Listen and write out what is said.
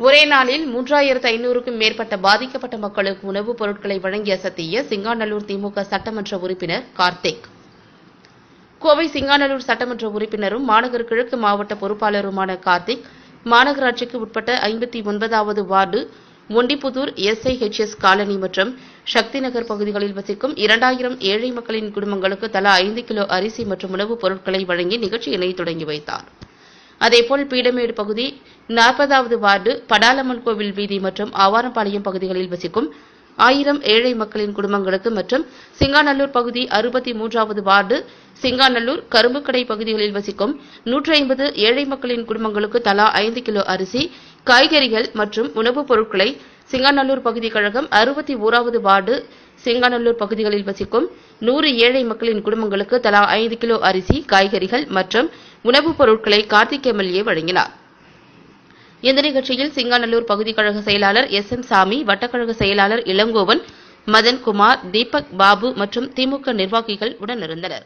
ஒரே நாளில் மூன்றாயிரத்து ஐநூறுக்கும் மேற்பட்ட பாதிக்கப்பட்ட மக்களுக்கு உணவுப் பொருட்களை வழங்கி அசத்திய சிங்காநல்லூர் திமுக சட்டமன்ற உறுப்பினர் கார்த்திக். கோவை சிங்காநல்லூர் சட்டமன்ற உறுப்பினரும் மாநகர் கிழக்கு மாவட்ட பொறுப்பாளருமான கார்த்திக் மாநகராட்சிக்கு உட்பட்ட ஐம்பத்தி ஒன்பதாவது வார்டு ஒண்டிப்புதூர் எஸ்ஐஹெச்எஸ் காலனி மற்றும் சக்தி நகர் பகுதிகளில் வசிக்கும் இரண்டாயிரம் ஏழை மக்களின் குடும்பங்களுக்கு தலா ஐந்து கிலோ அரிசி மற்றும் உணவுப் பொருட்களை வழங்கி நிகழ்ச்சியினை தொடங்கி வைத்தார். அதேபோல் பீடமேடு பகுதி நாற்பதாவது வார்டு படாலம்மன் கோவில் வீதி மற்றும் ஆவாரம்பாளையம் பகுதிகளில் வசிக்கும் ஆயிரம் ஏழை மக்களின் குடும்பங்களுக்கு மற்றும் சிங்காநல்லூர் பகுதி அறுபத்தி மூன்றாவது வார்டு சிங்காநல்லூர் கரும்புக்கடை பகுதிகளில் வசிக்கும் நூற்றி ஐம்பது ஏழை மக்களின் குடும்பங்களுக்கு தலா ஐந்து கிலோ அரிசி காய்கறிகள் மற்றும் உணவுப் பொருட்களை சிங்காநல்லூர் பகுதி கழகம் அறுபத்தி ஓராவது வார்டு சிங்காநல்லூர் பகுதிகளில் வசிக்கும் நூறு ஏழை மக்களின் குடும்பங்களுக்கு தலா ஐந்து கிலோ அரிசி காய்கறிகள் மற்றும் உணவுப் பொருட்களை கார்த்திக் எம்எல்ஏ வழங்கினார். இந்த நிகழ்ச்சியில் சிங்காநல்லூர் பகுதி கழக செயலாளர் எஸ் எம் சாமி வட்டக்கழக செயலாளர் இளங்கோவன் மதன் குமார் தீபக் பாபு மற்றும் திமுக நிர்வாகிகள் உடனிருந்தனர்.